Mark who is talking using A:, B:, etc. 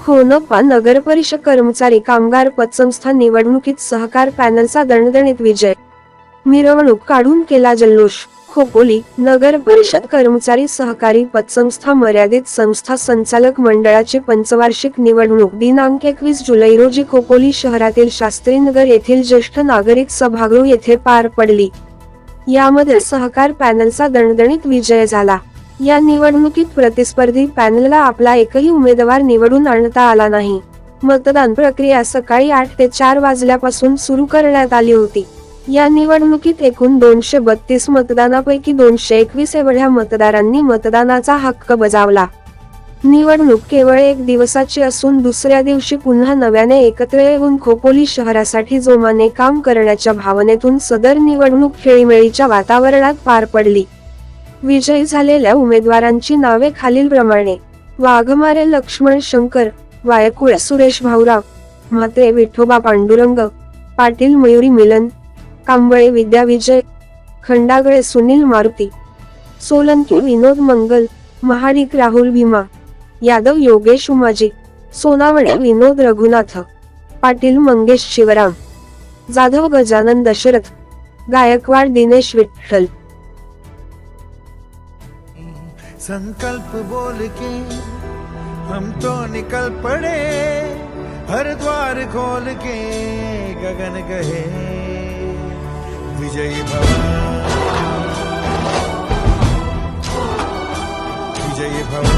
A: हो खोनपा नगर नगरपरिषद कर्मचारी कामगार पतसंस्था निवडणुकीत सहकार पॅनलचा दणदणीत विजय. मिरवणूक काढून केला जल्लोष. खोपोली नगर परिषद कर्मचारी सहकारी पतसंस्था मर्यादित संस्था संचालक मंडळाची पंचवार्षिक निवडणूक. दिनांक एकवीस जुलै रोजी खोपोली शहरातील शास्त्रीनगर येथील ज्येष्ठ नागरिक सभागृह येथे पार पडली. यामध्ये सहकार पॅनलचा दणदणीत विजय झाला. या निवडणुकीत प्रतिस्पर्धी पॅनलला आपला एकही उमेदवार निवडून आणता आला नाही. मतदान प्रक्रिया सकाळी आठ ते चार वाजल्यापासून सुरू करण्यात आली होती. या निवडणुकीत एकूण दोनशे बत्तीस मतदानापैकी दोनशे एकवीस एवढ्या मतदारांनी मतदानाचा हक्क बजावला. निवडणूक केवळ एक दिवसाची असून दुसऱ्या दिवशी पुन्हा नव्याने एकत्र येऊन खोपोली शहरासाठी जोमाने काम करण्याच्या भावनेतून सदर निवडणूक खेळीमेळीच्या वातावरणात पार पडली. विजयी झालेल्या उमेदवारांची नावे खालीलप्रमाणे वाघमारे लक्ष्मण शंकर वायकुळ सुरेश भाऊराव म्हात्रे विठोबा पांडुरंग पाटील मयुरी मिलन कांबळे विद्या विजय खंडागळे सुनील मारुती सोलंकी विनोद मंगल महाडिक राहुल भीमा यादव योगेश उमाजी सोनावणे विनोद रघुनाथ पाटील मंगेश शिवराम जाधव गजानन दशरथ गायकवाड दिनेश विठ्ठल
B: संकल्प बोल के हम तो निकल पड़े हर द्वार खोल के गगन गए विजयी भवन। विजयी भव